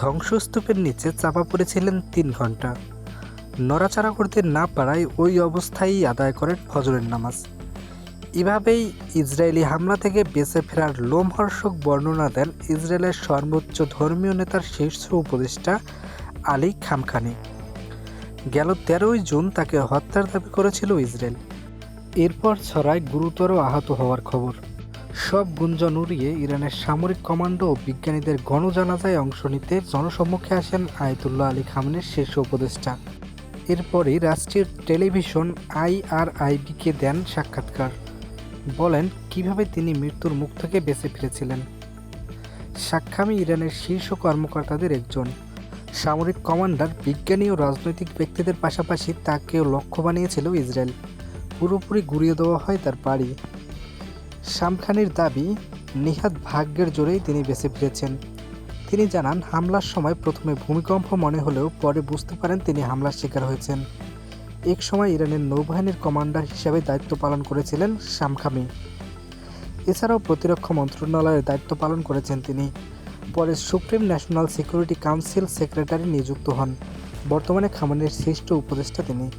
ধ্বংসস্তূপের নিচে চাপা পড়েছিলেন তিন ঘণ্টা নড়াচড়া করতে না পারায় ওই অবস্থায়ই আদায় করেন ফজরের নামাজ। এভাবেই ইসরায়েলি হামলা থেকে বেঁচে ফেরার লোমহর্ষক বর্ণনা দেন ইসরায়েলের সর্বোচ্চ ধর্মীয় নেতার শীর্ষ উপদেষ্টা আলী খামখানি। গেল তেরোই জুন তাকে হত্যার দাবি করেছিল ইসরায়েল। এরপর ছড়ায় গুরুতর আহত হওয়ার খবর। সব গুঞ্জন উড়িয়ে ইরানের সামরিক কমান্ডো ও বিজ্ঞানীদের গণজানাজায় অংশ নিতে জনসম্মুখে আসেন আয়তুল্লাহ আলী খামেনের শীর্ষ উপদেষ্টা। এরপরই রাষ্ট্রীয় টেলিভিশন আইআরআইবিকে দেন সাক্ষাৎকার। বলেন, কীভাবে তিনি মৃত্যুর মুখ থেকে বেঁচে ফিরেছিলেন? সাক্ষামি ইরানের শীর্ষ কর্মকর্তাদের একজন। সামরিক কমান্ডার, বিজ্ঞানী ও রাজনৈতিক ব্যক্তিদের পাশাপাশি তাকেও লক্ষ্য বানিয়েছিল ইসরায়েল। পুরোপুরি গুড়িয়ে দেওয়া হয় তার বাড়ি। শামখানির দাবি নিহাত ভাগ্যের জোরেই তিনি বেঁচে ফিরেছেন। তিনি জানান, হামলার সময় প্রথমে ভূমিকম্প মনে হলেও পরে বুঝতে পারেন তিনি হামলার শিকার হয়েছেন। এক সময় ইরানের নৌবাহিনীর কমান্ডার হিসেবে দায়িত্ব পালন করেছিলেন শামখামি। এছাড়াও প্রতিরক্ষা মন্ত্রণালয়ের দায়িত্ব পালন করেছেন তিনি। পরে supreme national security council secretary নিযুক্ত হন। বর্তমানে খামানের শ্রেষ্ঠ উপদেষ্টা তিনি।